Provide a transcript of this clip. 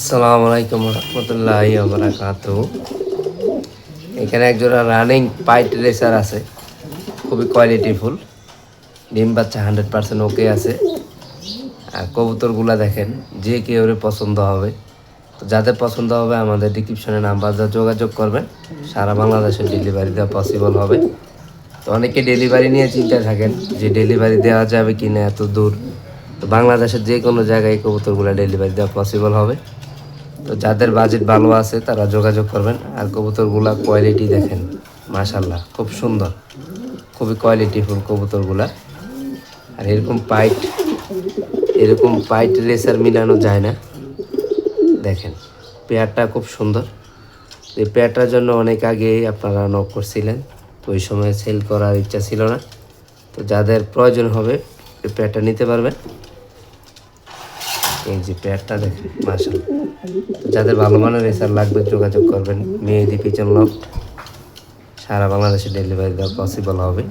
আসসালামু আলাইকুম রহমতুল্লাহ বারাকাত এখানে একজোড়া রানিং পাইট রেসার আছে, খুবই কোয়ালিটিফুল ডিম বাচ্চা হান্ড্রেড পার্সেন্ট ওকে আছে। আর কবুতরগুলা দেখেন, যে কেউ পছন্দ হবে। তো যাদের পছন্দ হবে, আমাদের ডিসক্রিপশনে নাম্বার যা যোগাযোগ করবেন। সারা বাংলাদেশে ডেলিভারি দেওয়া পসিবল হবে। তো অনেকে ডেলিভারি নিয়ে চিন্তা থাকেন যে ডেলিভারি দেওয়া যাবে কি না এত দূর। তো বাংলাদেশের যে কোনো জায়গায় কবুতরগুলো ডেলিভারি দেওয়া পসিবল হবে। তো যাদের বাজেট ভালো আছে, তারা যোগাযোগ করবেন। আর কবুতরগুলা কোয়ালিটি দেখেন মাশাল্লাহ খুব সুন্দর। খুবই কোয়ালিটিফুল কবুতরগুলা। আর এরকম পাইট এরকম পাইট রেসার মিলানো যায় না। দেখেন, পেয়ারটা খুব সুন্দর। এই পেয়ারটার জন্য অনেক আগেই আপনারা নক করছিলেন, তো ওই সময় সেল করার ইচ্ছা ছিল না। তো যাদের প্রয়োজন হবে, এই পেয়ারটা নিতে পারবেন। এই যে পেয়ারটা দেখেন মার্শাল যাদের ভালো মানের রেসার লাগবে যোগাযোগ করবেন। মেহেদি পিছন লফট সারা বাংলাদেশে ডেলিভারি দেওয়া পসিবল হবে।